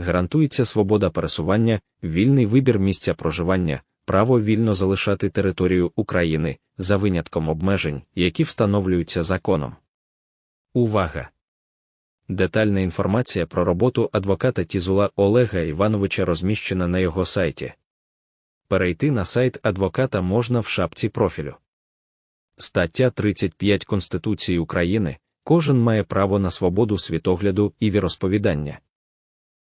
гарантується свобода пересування, вільний вибір місця проживання, право вільно залишати територію України за винятком обмежень, які встановлюються законом. Увага! Детальна інформація про роботу адвоката Тізула Олега Івановича розміщена на його сайті. Перейти на сайт адвоката можна в шапці профілю. Стаття 35 Конституції України кожен має право на свободу світогляду і віросповідання.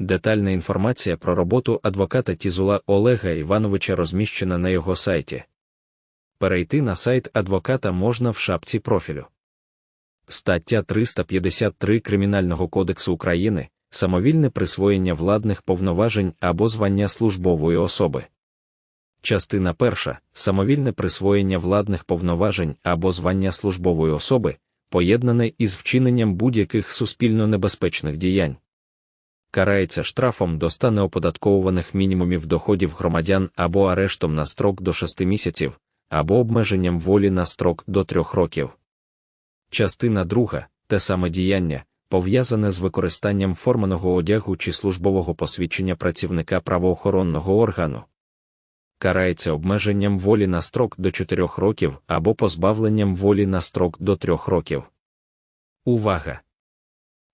Детальна інформація про роботу адвоката Тізула Олега Івановича розміщена на його сайті. Перейти на сайт адвоката можна в шапці профілю. Стаття 353 Кримінального кодексу України самовільне присвоєння владних повноважень або звання службової особи. Частина перша самовільне присвоєння владних повноважень або звання службової особи, поєднане із вчиненням будь-яких суспільно небезпечних діянь. Карається штрафом до 100 неоподатковуваних мінімумів доходів громадян або арештом на строк до 6 місяців, або обмеженням волі на строк до 3 років. Частина друга те саме діяння, пов'язане з використанням форманого одягу чи службового посвідчення працівника правоохоронного органу. Карається обмеженням волі на строк до 4 років або позбавленням волі на строк до 3 років. Увага!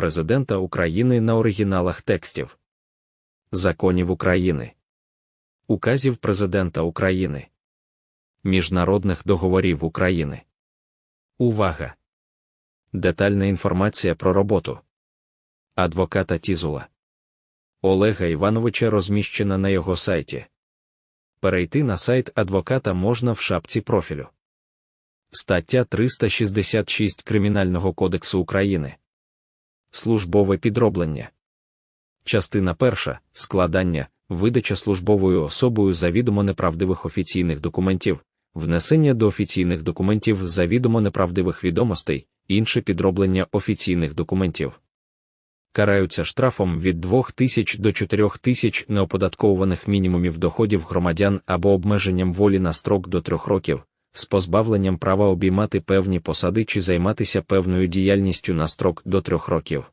Президента України на оригіналах текстів законів України, указів Президента України, міжнародних договорів України. Увага! Детальна інформація про роботу адвоката Тізула Олега Івановича розміщена на його сайті. Перейти на сайт адвоката можна в шапці профілю. Стаття 366 Кримінального кодексу України. Службове підроблення. Частина перша складання, видача службовою особою завідомо неправдивих офіційних документів, внесення до офіційних документів завідомо неправдивих відомостей, інше підроблення офіційних документів. Караються штрафом від 2 тисяч до 4 тисяч неоподатковуваних мінімумів доходів громадян або обмеженням волі на строк до 3 років, з позбавленням права обіймати певні посади чи займатися певною діяльністю на строк до трьох років.